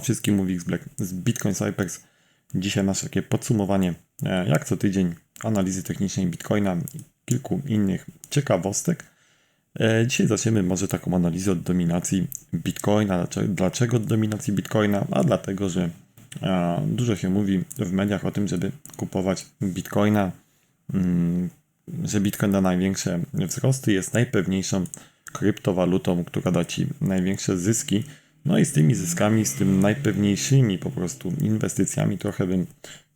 wszystkim mówi Black z Bitcoin Cypers. Dzisiaj nasze takie podsumowanie, e, jak co tydzień, analizy technicznej Bitcoina i kilku innych ciekawostek. E, Dzisiaj zaczniemy może taką analizę od dominacji Bitcoina. Dlaczego, dlaczego od dominacji Bitcoina? A dlatego, że e, dużo się mówi w mediach o tym, żeby kupować Bitcoina, mm, że Bitcoin da największe wzrosty, jest najpewniejszą kryptowalutą, która da ci największe zyski. No i z tymi zyskami, z tym najpewniejszymi po prostu inwestycjami trochę bym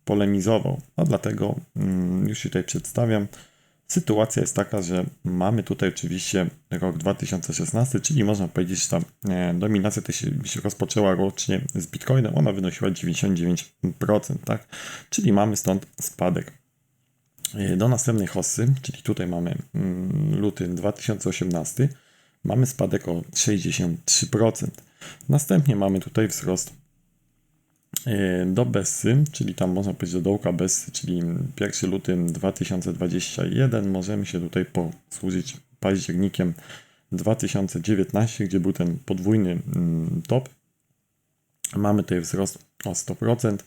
polemizował. A dlatego mm, już tutaj przedstawiam. Sytuacja jest taka, że mamy tutaj oczywiście rok 2016, czyli można powiedzieć, że ta e, dominacja też się, się rozpoczęła rocznie z Bitcoinem, ona wynosiła 99%, tak? Czyli mamy stąd spadek. E, Do następnej hossy, czyli tutaj mamy mm, luty 2018, mamy spadek o 63%. Następnie mamy tutaj wzrost e, do Bessy, czyli tam można powiedzieć do dołka Bessy, czyli 1 luty 2021. Możemy się tutaj posłużyć październikiem 2019, gdzie był ten podwójny mm, top. Mamy tutaj wzrost o 100%.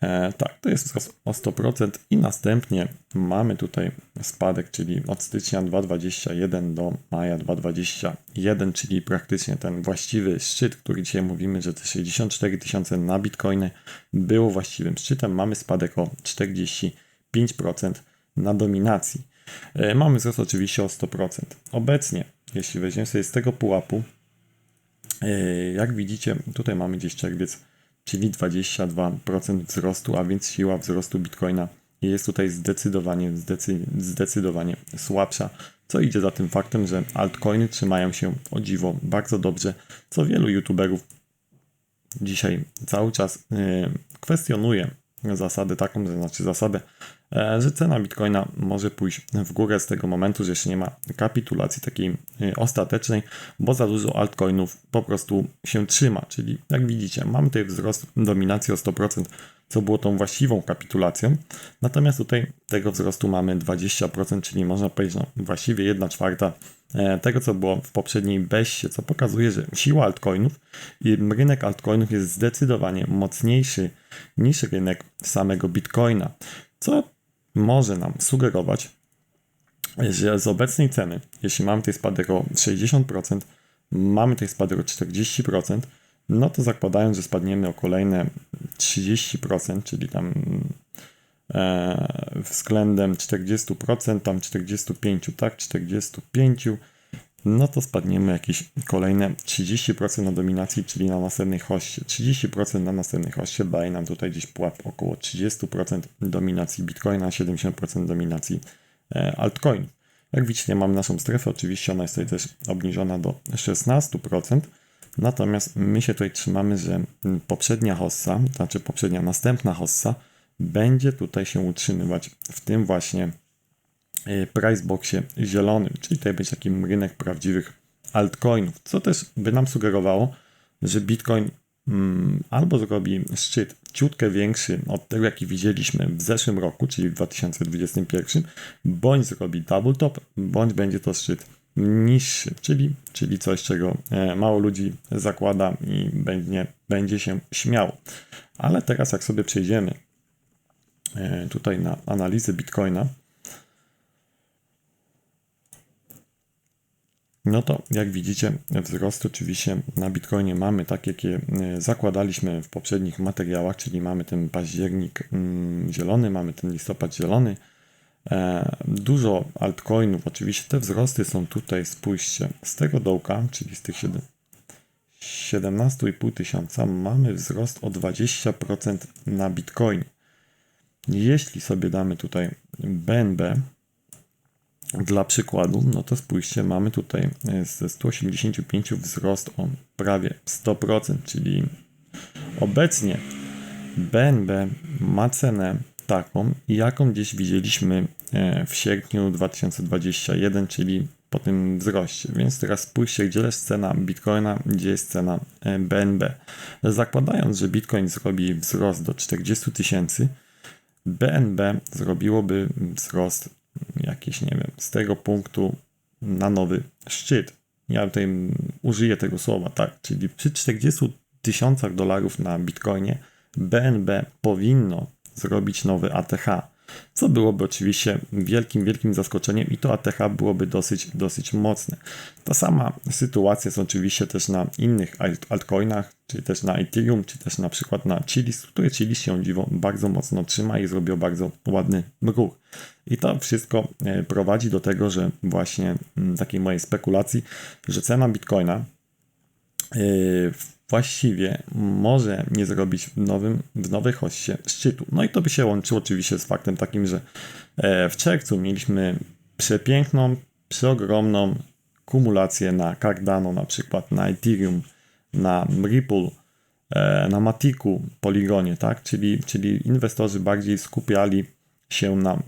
E, tak, to jest o 100% i następnie mamy tutaj spadek, czyli od stycznia 2021 do maja 2021, czyli praktycznie ten właściwy szczyt, który dzisiaj mówimy, że te 64 tysiące na bitcoiny było właściwym szczytem. Mamy spadek o 45% na dominacji. E, mamy wzrost oczywiście o 100%. Obecnie, jeśli weźmiemy sobie z tego pułapu, e, jak widzicie, tutaj mamy gdzieś czerwiec czyli 22% wzrostu, a więc siła wzrostu Bitcoina jest tutaj zdecydowanie, zdecy, zdecydowanie słabsza, co idzie za tym faktem, że altcoiny trzymają się o dziwo bardzo dobrze, co wielu youtuberów dzisiaj cały czas yy, kwestionuje zasadę taką, to znaczy zasadę, e, że cena bitcoina może pójść w górę z tego momentu, że jeszcze nie ma kapitulacji takiej e, ostatecznej, bo za dużo altcoinów po prostu się trzyma. Czyli jak widzicie, mamy tutaj wzrost dominacji o 100%, co było tą właściwą kapitulacją. Natomiast tutaj tego wzrostu mamy 20%, czyli można powiedzieć, no, właściwie 1 czwarta e, tego, co było w poprzedniej beście, co pokazuje, że siła altcoinów i rynek altcoinów jest zdecydowanie mocniejszy niż rynek samego bitcoina, co może nam sugerować, że z obecnej ceny, jeśli mamy tutaj spadek o 60%, mamy tutaj spadek o 40%, no to zakładając, że spadniemy o kolejne 30%, czyli tam e, względem 40%, tam 45%, tak, 45%, no to spadniemy jakieś kolejne 30% na dominacji, czyli na następnej hoście. 30% na następnej hoście daje nam tutaj gdzieś pułap około 30% dominacji Bitcoina, 70% dominacji e, altcoinów. Jak widzicie, mamy naszą strefę, oczywiście ona jest tutaj też obniżona do 16%, natomiast my się tutaj trzymamy, że poprzednia hossa, znaczy poprzednia, następna hossa będzie tutaj się utrzymywać w tym właśnie E, priceboxie zielonym, czyli tutaj będzie taki rynek prawdziwych altcoinów, co też by nam sugerowało, że Bitcoin mm, albo zrobi szczyt ciutkę większy od tego, jaki widzieliśmy w zeszłym roku, czyli w 2021, bądź zrobi double top, bądź będzie to szczyt niższy, czyli, czyli coś, czego e, mało ludzi zakłada i będzie, będzie się śmiało. Ale teraz, jak sobie przejdziemy e, tutaj na analizę Bitcoina, No to jak widzicie, wzrost oczywiście na Bitcoinie mamy tak, jakie e, zakładaliśmy w poprzednich materiałach, czyli mamy ten październik mm, zielony, mamy ten listopad zielony. E, dużo altcoinów, oczywiście te wzrosty są tutaj, spójrzcie, z tego dołka, czyli z tych 17,5 tysiąca, mamy wzrost o 20% na Bitcoinie. Jeśli sobie damy tutaj BNB, dla przykładu, no to spójrzcie, mamy tutaj e, ze 185 wzrost o prawie 100%, czyli obecnie BNB ma cenę taką, jaką gdzieś widzieliśmy e, w sierpniu 2021, czyli po tym wzroście. Więc teraz spójrzcie, gdzie jest cena Bitcoina, gdzie jest cena BNB. E, Zakładając, że Bitcoin zrobi wzrost do 40 tysięcy, BNB zrobiłoby wzrost jakieś, nie wiem, z tego punktu na nowy szczyt. Ja tutaj użyję tego słowa, tak, czyli przy 40 tysiącach dolarów na bitcoinie, BNB powinno zrobić nowy ATH, co byłoby oczywiście wielkim, wielkim zaskoczeniem i to ATH byłoby dosyć, dosyć mocne. Ta sama sytuacja jest oczywiście też na innych altcoinach, czy też na Ethereum, czy też na przykład na Chilis, które Chilis się dziwą bardzo mocno trzyma i zrobił bardzo ładny ruch. I to wszystko e, prowadzi do tego, że właśnie mm, takiej mojej spekulacji, że cena Bitcoina e, właściwie może nie zrobić w, nowym, w nowej hoście szczytu. No i to by się łączyło oczywiście z faktem takim, że e, w czerwcu mieliśmy przepiękną, przeogromną kumulację na Cardano, na przykład na Ethereum, na Ripple, e, na Matiku, Poligonie, tak? Czyli, czyli inwestorzy bardziej skupiali się na e,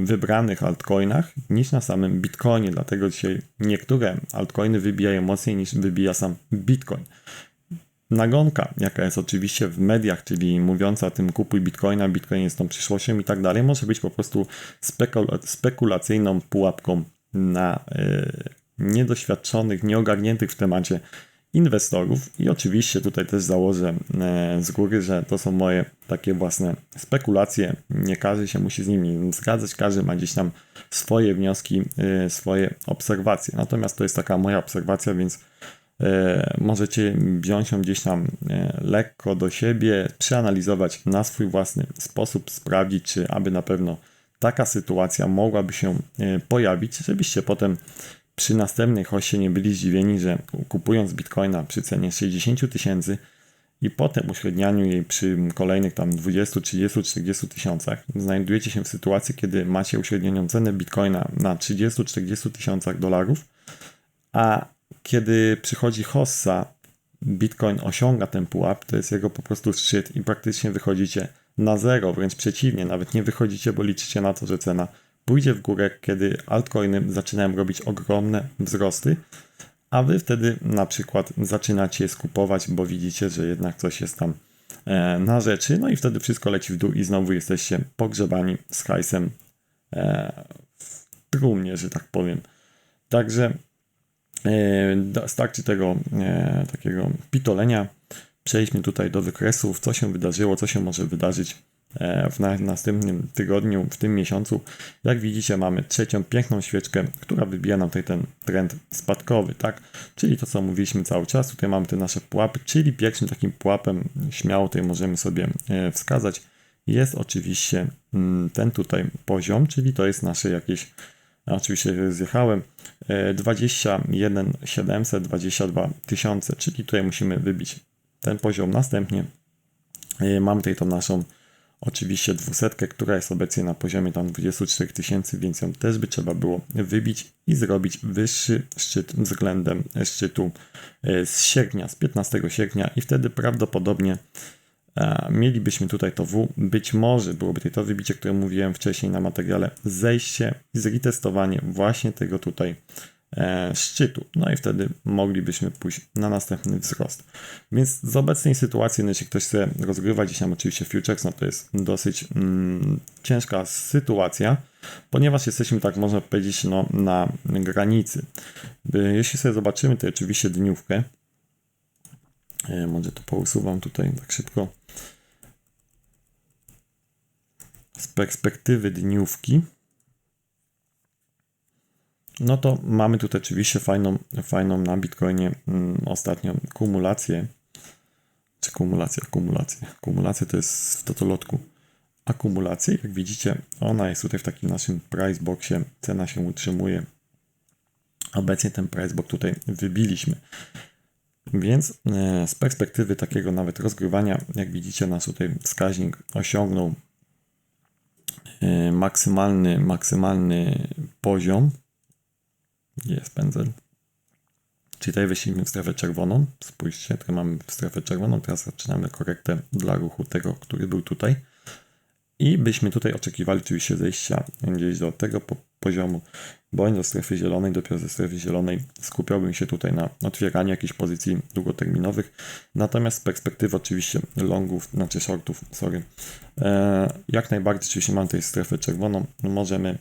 wybranych altcoinach niż na samym Bitcoinie, dlatego dzisiaj niektóre altcoiny wybijają mocniej niż wybija sam Bitcoin nagonka, jaka jest oczywiście w mediach, czyli mówiąca o tym kupuj bitcoina, bitcoin jest tą przyszłością i tak dalej, może być po prostu spekulacyjną pułapką na e, niedoświadczonych, nieogarniętych w temacie inwestorów i oczywiście tutaj też założę e, z góry, że to są moje takie własne spekulacje. Nie każdy się musi z nimi zgadzać, każdy ma gdzieś tam swoje wnioski, e, swoje obserwacje. Natomiast to jest taka moja obserwacja, więc możecie wziąć ją gdzieś tam e, lekko do siebie, przeanalizować na swój własny sposób, sprawdzić, czy aby na pewno taka sytuacja mogłaby się e, pojawić, żebyście potem przy następnej hoście nie byli zdziwieni, że kupując bitcoina przy cenie 60 tysięcy i potem uśrednianiu jej przy kolejnych tam 20, 30, 40 tysiącach znajdujecie się w sytuacji, kiedy macie uśrednioną cenę bitcoina na 30-40 tysiącach dolarów, a kiedy przychodzi hossa, Bitcoin osiąga ten pułap, to jest jego po prostu szczyt i praktycznie wychodzicie na zero, wręcz przeciwnie, nawet nie wychodzicie, bo liczycie na to, że cena pójdzie w górę, kiedy altcoiny zaczynają robić ogromne wzrosty, a wy wtedy na przykład zaczynacie je skupować, bo widzicie, że jednak coś jest tam e, na rzeczy, no i wtedy wszystko leci w dół i znowu jesteście pogrzebani z hajsem e, w trumnie, że tak powiem. Także Starczy tego e, takiego pitolenia. Przejdźmy tutaj do wykresów, co się wydarzyło, co się może wydarzyć e, w następnym tygodniu, w tym miesiącu. Jak widzicie, mamy trzecią piękną świeczkę, która wybija nam tutaj ten trend spadkowy, tak? Czyli to, co mówiliśmy cały czas. Tutaj mamy te nasze pułapy, czyli pierwszym takim pułapem, śmiało tutaj możemy sobie e, wskazać, jest oczywiście mm, ten tutaj poziom, czyli to jest nasze jakieś oczywiście zjechałem, 21 722 tysiące, czyli tutaj musimy wybić ten poziom następnie. E, mamy tutaj tą naszą oczywiście dwusetkę, która jest obecnie na poziomie tam 24 tysięcy, więc ją też by trzeba było wybić i zrobić wyższy szczyt względem szczytu e, z sierpnia, z 15 sierpnia i wtedy prawdopodobnie mielibyśmy tutaj to W, być może byłoby to wybicie, które mówiłem wcześniej na materiale, zejście i zretestowanie właśnie tego tutaj e, szczytu. No i wtedy moglibyśmy pójść na następny wzrost. Więc z obecnej sytuacji, no jeśli ktoś chce rozgrywać dzisiaj oczywiście futures, no to jest dosyć mm, ciężka sytuacja, ponieważ jesteśmy, tak można powiedzieć, no, na granicy. Jeśli sobie zobaczymy, to oczywiście dniówkę, e, może to pousuwam tutaj tak szybko z perspektywy dniówki, no to mamy tutaj oczywiście fajną, fajną na Bitcoinie mm, ostatnią kumulację, czy kumulację. Kumulacja to jest w totolotku akumulację. Jak widzicie, ona jest tutaj w takim naszym price boxie, cena się utrzymuje. Obecnie ten price box tutaj wybiliśmy. Więc e, z perspektywy takiego nawet rozgrywania, jak widzicie, nasz tutaj wskaźnik osiągnął maksymalny, maksymalny poziom. Jest pędzel. Czyli tutaj weszliśmy w strefę czerwoną. Spójrzcie, tutaj mamy strefę czerwoną. Teraz zaczynamy korektę dla ruchu tego, który był tutaj. I byśmy tutaj oczekiwali oczywiście zejścia gdzieś do tego poziomu, bądź do strefy zielonej. Dopiero ze strefy zielonej skupiałbym się tutaj na otwieraniu jakichś pozycji długoterminowych. Natomiast z perspektywy oczywiście longów, znaczy shortów, sorry, e, jak najbardziej oczywiście mam tutaj strefę czerwoną, możemy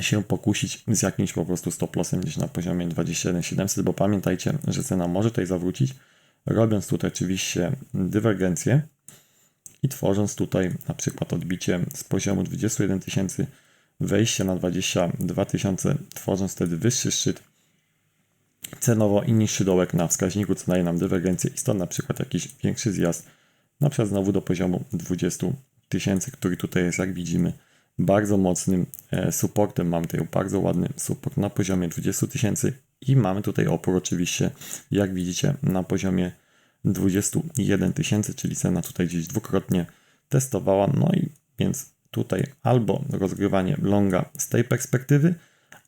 się pokusić z jakimś po prostu stop lossem gdzieś na poziomie 21700, bo pamiętajcie, że cena może tutaj zawrócić robiąc tutaj oczywiście dywergencję i tworząc tutaj na przykład odbicie z poziomu 21 tysięcy, wejście na 22 tysiące, tworząc wtedy wyższy szczyt cenowo i niższy dołek na wskaźniku, co daje nam dywergencję i stąd na przykład jakiś większy zjazd, na przykład znowu do poziomu 20 tysięcy, który tutaj jest, jak widzimy, bardzo mocnym e, supportem. Mamy tutaj bardzo ładny support na poziomie 20 tysięcy i mamy tutaj opór oczywiście, jak widzicie, na poziomie 21 tysięcy, czyli cena tutaj gdzieś dwukrotnie testowała. No i więc tutaj albo rozgrywanie longa z tej perspektywy,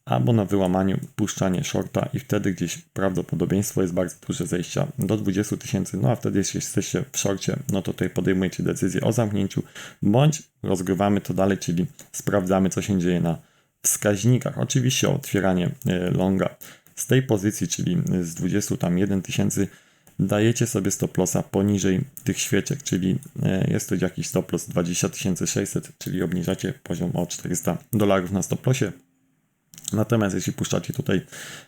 albo na wyłamaniu puszczanie shorta i wtedy gdzieś prawdopodobieństwo jest bardzo duże zejścia do 20 tysięcy, no a wtedy jeśli jesteście w shorcie, no to tutaj podejmujecie decyzję o zamknięciu, bądź rozgrywamy to dalej, czyli sprawdzamy co się dzieje na wskaźnikach. Oczywiście otwieranie e, longa z tej pozycji, czyli z 20 tam 1 tysięcy dajecie sobie stop lossa poniżej tych świeczek, czyli e, jest to jakiś stop loss 20 600, czyli obniżacie poziom o 400 dolarów na stop lossie. Natomiast jeśli puszczacie tutaj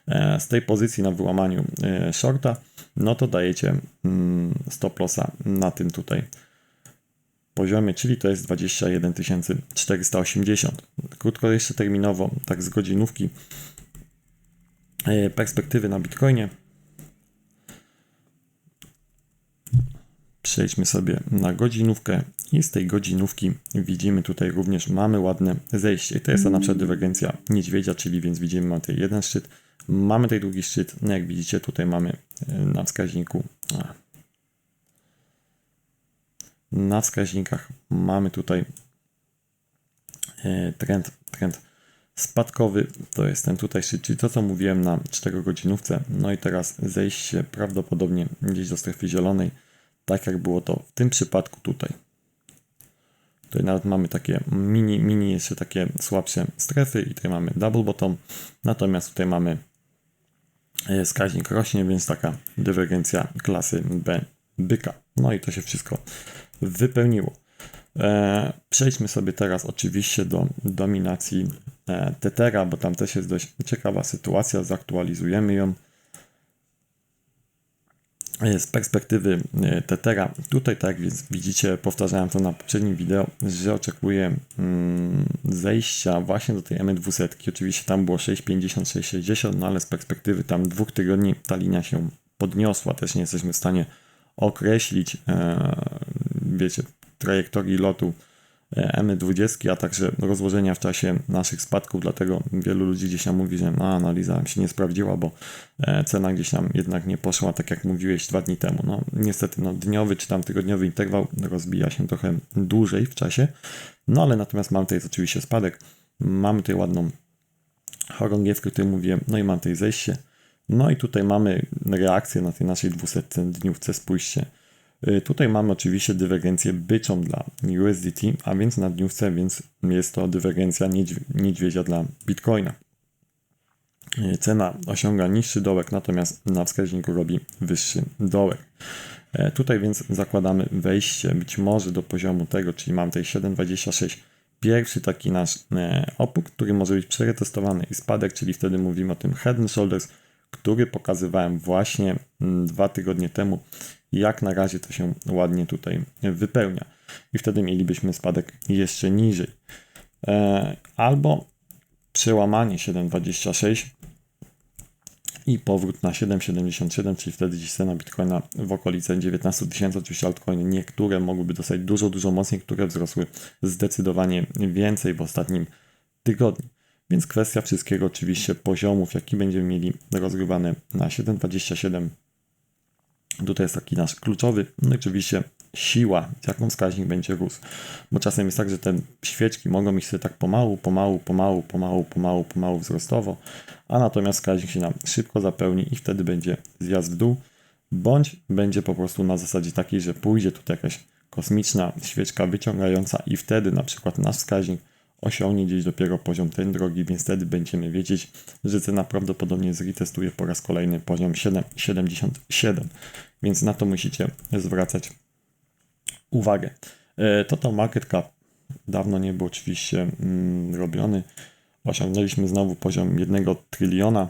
e, z tej pozycji na wyłamaniu e, shorta, no to dajecie mm, stop lossa na tym tutaj poziomie, czyli to jest 21 480. Krótko jeszcze terminowo, tak z godzinówki perspektywy na Bitcoinie Przejdźmy sobie na godzinówkę i z tej godzinówki widzimy tutaj również mamy ładne zejście. To jest ta na przykład dywergencja niedźwiedzia, czyli więc widzimy mamy tutaj jeden szczyt, mamy tutaj drugi szczyt. No jak widzicie tutaj mamy e, na wskaźniku na wskaźnikach mamy tutaj e, trend, trend spadkowy, to jest ten tutaj szczyt, czyli to co mówiłem na 4 godzinówce. No i teraz zejście prawdopodobnie gdzieś do strefy zielonej tak jak było to w tym przypadku tutaj. Tutaj nawet mamy takie mini, mini jeszcze takie słabsze strefy i tutaj mamy double bottom, natomiast tutaj mamy e, wskaźnik rośnie, więc taka dywergencja klasy B byka. No i to się wszystko wypełniło. E, przejdźmy sobie teraz oczywiście do dominacji e, Tetera, bo tam też jest dość ciekawa sytuacja, zaktualizujemy ją. E, z perspektywy e, Tetera, tutaj tak jak widzicie, powtarzałem to na poprzednim wideo, że oczekuję mm, zejścia właśnie do tej M200. Oczywiście tam było 6,50, 6,60, no ale z perspektywy tam dwóch tygodni ta linia się podniosła. Też nie jesteśmy w stanie określić, e, wiecie, trajektorii lotu M20, a także rozłożenia w czasie naszych spadków, dlatego wielu ludzi gdzieś tam mówi, że no, analiza się nie sprawdziła, bo e, cena gdzieś tam jednak nie poszła tak jak mówiłeś dwa dni temu. No niestety no, dniowy czy tam tygodniowy interwał rozbija się trochę dłużej w czasie, no ale natomiast mam tutaj oczywiście spadek, mamy tutaj ładną chorągiewkę, o której mówiłem, no i mam tutaj zejście, no i tutaj mamy reakcję na tej naszej 200 dniówce, spójrzcie, tutaj mamy oczywiście dywergencję byczą dla USDT, a więc na dniówce, więc jest to dywergencja niedźwiedzia dla Bitcoina. Y, cena osiąga niższy dołek, natomiast na wskaźniku robi wyższy dołek. Y, tutaj więc zakładamy wejście być może do poziomu tego, czyli mam tutaj 7,26. Pierwszy taki nasz opór, który może być przetestowany i spadek, czyli wtedy mówimy o tym head and shoulders, który pokazywałem właśnie mm, dwa tygodnie temu jak na razie to się ładnie tutaj wypełnia. I wtedy mielibyśmy spadek jeszcze niżej. E, albo przełamanie 7,26 i powrót na 7,77, czyli wtedy dziś cena Bitcoina w okolice 19 tysięcy. Oczywiście altcoiny niektóre mogłyby dostać dużo, dużo mocniej, które wzrosły zdecydowanie więcej w ostatnim tygodniu. Więc kwestia wszystkiego oczywiście poziomów, jaki będziemy mieli rozgrywane na 7,27 Tutaj jest taki nasz kluczowy, no oczywiście siła, jaką wskaźnik będzie rósł. Bo czasem jest tak, że te świeczki mogą iść sobie tak pomału, pomału, pomału, pomału, pomału, pomału wzrostowo, a natomiast wskaźnik się nam szybko zapełni i wtedy będzie zjazd w dół, bądź będzie po prostu na zasadzie takiej, że pójdzie tutaj jakaś kosmiczna świeczka wyciągająca i wtedy na przykład nasz wskaźnik osiągnie gdzieś dopiero poziom tej drogi, więc wtedy będziemy wiedzieć, że cena prawdopodobnie zretestuje po raz kolejny poziom 7,77, więc na to musicie zwracać uwagę. E, Total Market Cap dawno nie był oczywiście mm, robiony. Osiągnęliśmy znowu poziom 1 tryliona.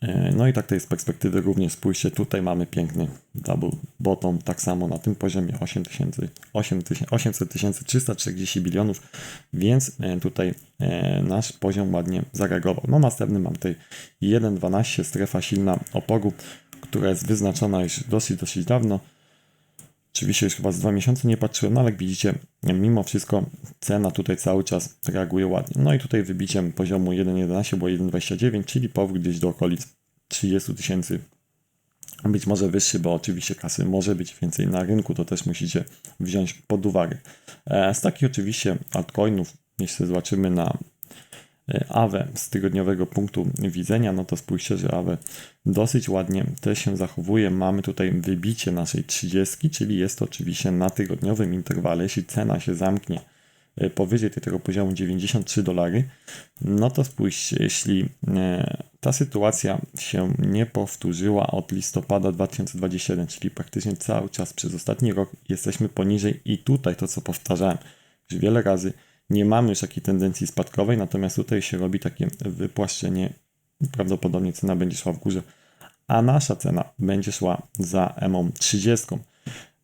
E, no i tak jest z perspektywy również spójrzcie, tutaj mamy piękny double bottom, tak samo na tym poziomie 8000, 800 340 bilionów, więc e, tutaj e, nasz poziom ładnie zareagował. No następny mam tutaj 1.12 strefa silna oporu, która jest wyznaczona już dosyć, dosyć dawno. Oczywiście już chyba z dwa miesiące nie patrzyłem, no ale jak widzicie, mimo wszystko cena tutaj cały czas reaguje ładnie. No i tutaj wybiciem poziomu 1.11 było 1.29, czyli powrót gdzieś do okolic 30 tysięcy. Być może wyższy, bo oczywiście kasy może być więcej na rynku, to też musicie wziąć pod uwagę. E, z takich oczywiście altcoinów, jeśli zobaczymy na AWE z tygodniowego punktu widzenia, no to spójrzcie, że AWE dosyć ładnie też się zachowuje. Mamy tutaj wybicie naszej 30, czyli jest to oczywiście na tygodniowym interwale. Jeśli cena się zamknie e, powyżej tego poziomu 93 dolary, no to spójrzcie, jeśli e, ta sytuacja się nie powtórzyła od listopada 2021, czyli praktycznie cały czas przez ostatni rok jesteśmy poniżej i tutaj to co powtarzałem już wiele razy, nie mamy już takiej tendencji spadkowej, natomiast tutaj się robi takie wypłaszczenie. Prawdopodobnie cena będzie szła w górze, a nasza cena będzie szła za EMO 30.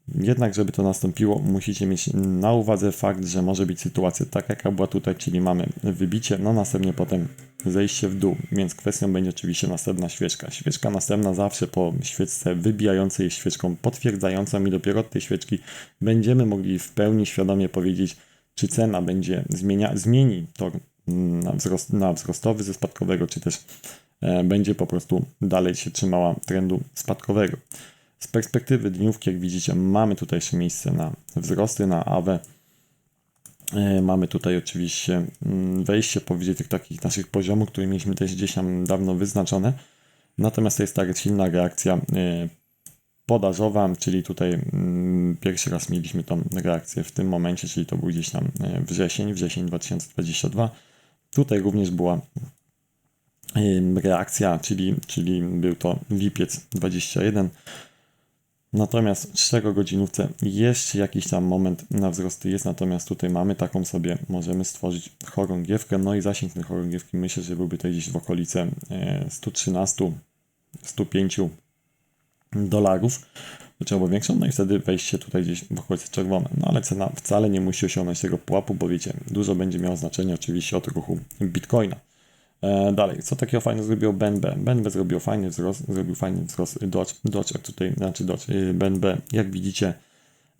Jednak, żeby to nastąpiło, musicie mieć na uwadze fakt, że może być sytuacja taka, jaka była tutaj, czyli mamy wybicie, no następnie potem zejście w dół, więc kwestią będzie oczywiście następna świeczka. Świeczka następna zawsze po świeczce wybijającej świeczką potwierdzającą i dopiero od tej świeczki będziemy mogli w pełni świadomie powiedzieć, czy cena będzie zmienia, zmieni tor na, wzrost, na wzrostowy ze spadkowego, czy też e, będzie po prostu dalej się trzymała trendu spadkowego. Z perspektywy dniówki, jak widzicie, mamy tutaj jeszcze miejsce na wzrosty na AWE. E, mamy tutaj oczywiście mm, wejście powyżej tych takich naszych poziomów, które mieliśmy też gdzieś tam dawno wyznaczone. Natomiast to jest tak silna reakcja e, podażowa, czyli tutaj mm, pierwszy raz mieliśmy tą reakcję w tym momencie, czyli to był gdzieś tam e, wrzesień, wrzesień 2022. Tutaj również była reakcja, czyli, czyli był to lipiec 21. Natomiast w 4 godzinówce jeszcze jakiś tam moment na wzrosty jest, natomiast tutaj mamy taką sobie, możemy stworzyć chorągiewkę, no i zasięg tej chorągiewki myślę, że byłby tutaj gdzieś w okolice 113, 105 dolarów, trzeba było większą, no i wtedy wejście tutaj gdzieś w okolicy czerwone. No ale cena wcale nie musi osiągnąć tego pułapu, bo wiecie, dużo będzie miało znaczenie oczywiście od ruchu Bitcoina. E, dalej, co takiego fajnego zrobił BNB? BNB zrobił fajny wzrost, zrobił fajny wzrost Dodge, jak tutaj, znaczy Dodge, BNB, jak widzicie,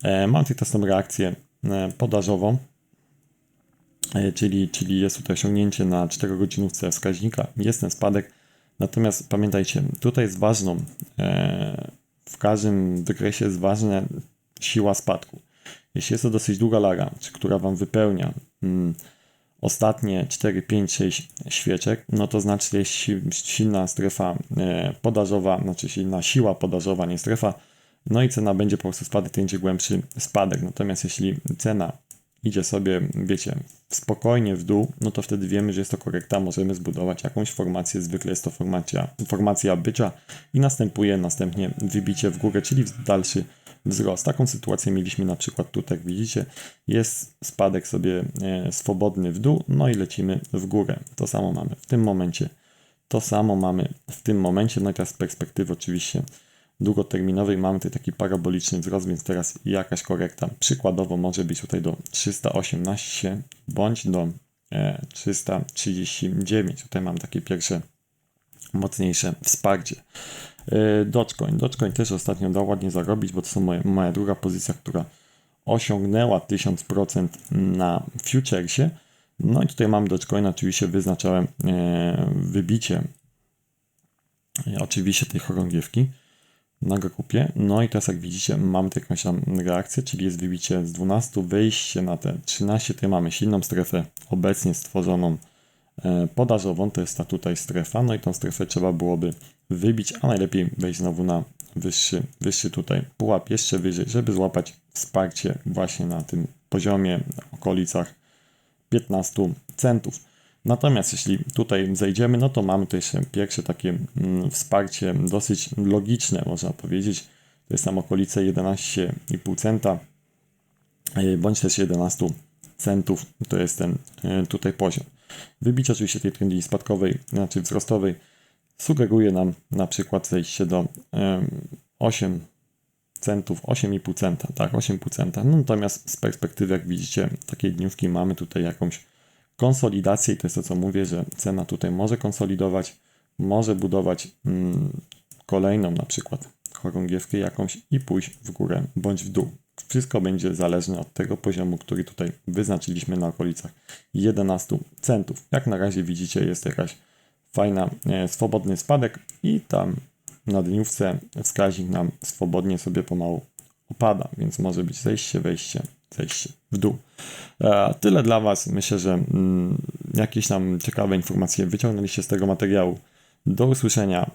e, tutaj tą reakcję e, podażową, e, czyli, czyli jest tutaj osiągnięcie na 4 godzinówce wskaźnika, jest ten spadek, Natomiast pamiętajcie, tutaj jest ważną, e, w każdym wykresie jest ważna siła spadku. Jeśli jest to dosyć długa laga, która Wam wypełnia mm, ostatnie 4, 5, 6 świeczek, no to znaczy, że jest silna strefa e, podażowa, znaczy silna siła podażowa, nie strefa, no i cena będzie po prostu spadek, to będzie głębszy spadek. Natomiast jeśli cena idzie sobie, wiecie, spokojnie w dół, no to wtedy wiemy, że jest to korekta, możemy zbudować jakąś formację, zwykle jest to formacja, formacja bycia i następuje następnie wybicie w górę, czyli dalszy wzrost. Taką sytuację mieliśmy na przykład tutaj, jak widzicie, jest spadek sobie e, swobodny w dół, no i lecimy w górę. To samo mamy w tym momencie. To samo mamy w tym momencie, no i teraz z perspektywy oczywiście długoterminowej mamy tutaj taki paraboliczny wzrost, więc teraz jakaś korekta przykładowo może być tutaj do 318 bądź do 339. E, tutaj mam takie pierwsze mocniejsze wsparcie. E, Dogecoin. Dogecoin też ostatnio dał ładnie zarobić, bo to są moje, moja druga pozycja, która osiągnęła 1000% na futuresie. No i tutaj mam Dogecoin, oczywiście wyznaczałem e, wybicie oczywiście tej chorągiewki na grupie. No i teraz jak widzicie mamy tu jakąś tam reakcję, czyli jest wybicie z 12, wejście na te 13, tutaj mamy silną strefę obecnie stworzoną e, podażową, to jest ta tutaj strefa, no i tą strefę trzeba byłoby wybić, a najlepiej wejść znowu na wyższy, wyższy tutaj pułap, jeszcze wyżej, żeby złapać wsparcie właśnie na tym poziomie, okolicach 15 centów. Natomiast jeśli tutaj zejdziemy, no to mamy tutaj pierwsze takie mm, wsparcie dosyć logiczne, można powiedzieć. To jest tam okolice 11,5 centa, e, bądź też 11 centów, to jest ten e, tutaj poziom. Wybicie oczywiście tej trendy spadkowej, znaczy wzrostowej, sugeruje nam na przykład zejście do em, 8 centów, 8,5 centa, tak, 8,5 centa. No, natomiast z perspektywy, jak widzicie, takiej dniówki mamy tutaj jakąś konsolidację i to jest to, co mówię, że cena tutaj może konsolidować, może budować mm, kolejną na przykład chorągiewkę jakąś i pójść w górę bądź w dół. Wszystko będzie zależne od tego poziomu, który tutaj wyznaczyliśmy na okolicach 11 centów. Jak na razie widzicie, jest jakaś fajna, e, swobodny spadek i tam na dniówce wskaźnik nam swobodnie sobie pomału opada, więc może być zejście, wejście, zejście w dół. E, Tyle dla Was. Myślę, że mm, jakieś tam ciekawe informacje wyciągnęliście z tego materiału. Do usłyszenia